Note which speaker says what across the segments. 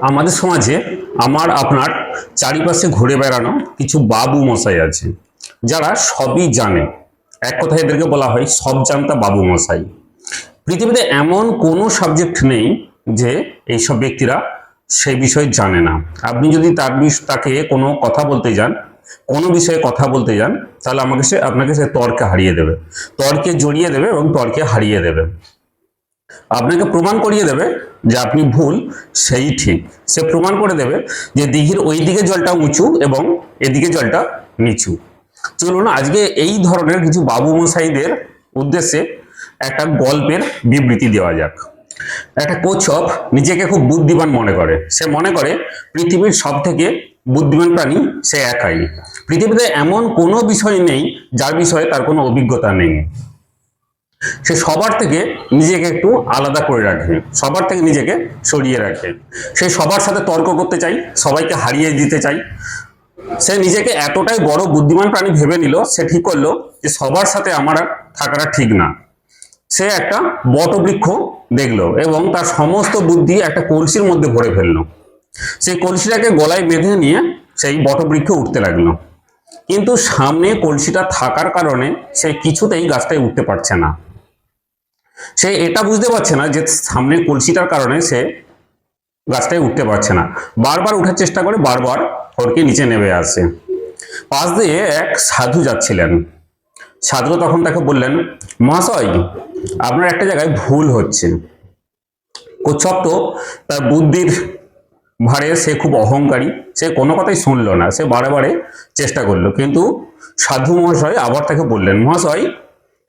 Speaker 1: আমাদের সমাজে আমার, আপনার চারিপাশে ঘুরে বেড়ানো কিছু বাবু মশাই আছে। যারা সবই জানে। এক কথায় এদেরকে বলা হয় সব জানতা বাবু মশাই। পৃথিবীতে এমন কোনো সাবজেক্ট নেই যে এইসব ব্যক্তিরা সেই বিষয়ে জানে না। আপনি যদি তার তাকে কোনো কথা বলতে যান, কোনো বিষয়ে কথা বলতে যান, তাহলে আমাকে সে, আপনাকে সে তর্কে হারিয়ে দেবে। তর্কে জড়িয়ে দেবে এবং তর্কে হারিয়ে দেবে। আপনাকে প্রমাণ করিয়ে দেবে যে আপনি ভুল, সেই ঠিক। সে প্রমাণ করে দেবে যে দিঘির ওই দিকে জলটা উঁচু এবং এদিকে জলটা নিচু। চলুন, আজকে এই ধরনের কিছু বাবু মশাইদের উদ্দেশ্যে একটা গল্পের বিবৃতি দেওয়া যাক। একটা কচ্ছপ নিজেকে খুব বুদ্ধিমান মনে করে। সে মনে করে, পৃথিবীর সব থেকে বুদ্ধিমান প্রাণী সে একাই। পৃথিবীতে এমন কোনো বিষয় নেই যার বিষয়ে তার কোনো অভিজ্ঞতা নেই। সে সবার থেকে নিজেকে একটু আলাদা করে রাখে সবার থেকে নিজেকে সরিয়ে রাখে সে সবার সাথে তর্ক করতে চাই, সবাইকে হারিয়ে দিতে চাই। সে নিজেকে এতটাই বড় বুদ্ধিমান প্রাণী ভেবে নিল, সে ঠিক করল যে সবার সাথে আমার থাকাটা ঠিক না। সে একটা বটবৃক্ষ দেখল এবং তার সমস্ত বুদ্ধি একটা কলসির মধ্যে ভরে ফেলল। সেই কলসিটাকে গলায় বেঁধে নিয়ে সেই বটবৃক্ষে উঠতে লাগল। কিন্তু সামনে কলসিটা থাকার কারণে সে কিছুতেই গাছটায় উঠতে পারছে না। সে এটা বুঝতে পারছে না যে সামনে কলসিটার কারণে সে গাছটায় উঠতে পারছে না। বারবার উঠার চেষ্টা করে বারবার হড়কে নিচে নেমে আসে। পাশ দিয়ে এক সাধু যাচ্ছিলেন। সাধু তখন তাকে বললেন, মহাশয়, আপনার একটা জায়গায় ভুল হচ্ছে। কচ্ছপ তো তার বুদ্ধির ভারে সে খুব অহংকারী। সে কোনো কথাই শুনলো না। সে বারে বারে চেষ্টা করল। কিন্তু সাধু মহাশয় আবার তাকে বললেন, মহাশয়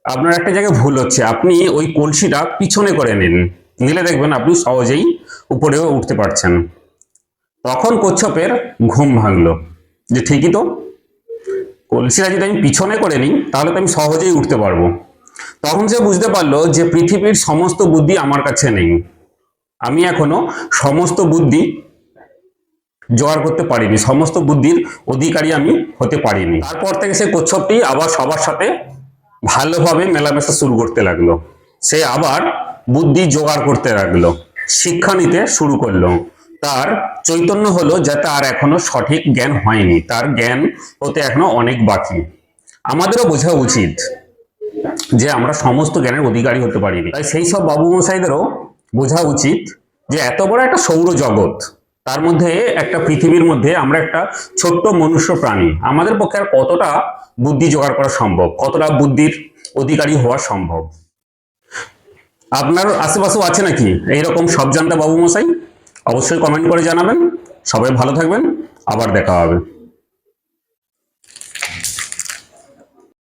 Speaker 1: আপনার একটা জায়গায় ভুল হচ্ছে। আপনি ওই কলসিটা পিছনে করে নিন। নিলে দেখবেন আপনি সহজেই উপরেও উঠতে পারছেন। তখন কচ্ছপের ঘুম ভাঙলো। যে ঠিকই তো, কলসিটা যদি আমি পিছনে করে নিই, তাহলে তো আমি সহজেই উঠতে পারব। তখন সে বুঝতে পারল যে পৃথিবীর সমস্ত বুদ্ধি আমার কাছে নেই। আমি এখনও সমস্ত বুদ্ধি জোগাড় করতে পারিনি। সমস্ত বুদ্ধির অধিকারী আমি হতে পারিনি। তারপর থেকে সে কচ্ছপটি আবার সবার সাথে ভালোভাবে মেলামেশা শুরু করতে লাগল। সে আবার বুদ্ধি জোগাড় করতে লাগল। শিক্ষা নিতে শুরু করল। তার চৈতন্য হলো যে তার এখনও সঠিক জ্ঞান হয়নি। তার জ্ঞান হতে এখনও অনেক বাকি। আমাদেরও বোঝা উচিত যে আমরা সমস্ত জ্ঞানের অধিকারী হতে পারিনি। তাই সেই সব বাবু মশাইদেরও বোঝা উচিত যে এত বড় একটা সৌর জগৎ তার মধ্যে একটা পৃথিবীর মধ্যে আমরা একটা ছোট্ট মনুষ্য প্রাণী। আমাদের পক্ষে আর কতটা বুদ্ধি জোগাড় করা সম্ভব? কতটা বুদ্ধির অধিকারী হওয়া সম্ভব? আপনার আশেপাশেও আছে নাকি? এইরকম সব জানতা বাবু মশাই, অবশ্যই কমেন্ট করে জানাবেন। সবাই ভালো থাকবেন। আবার দেখা হবে।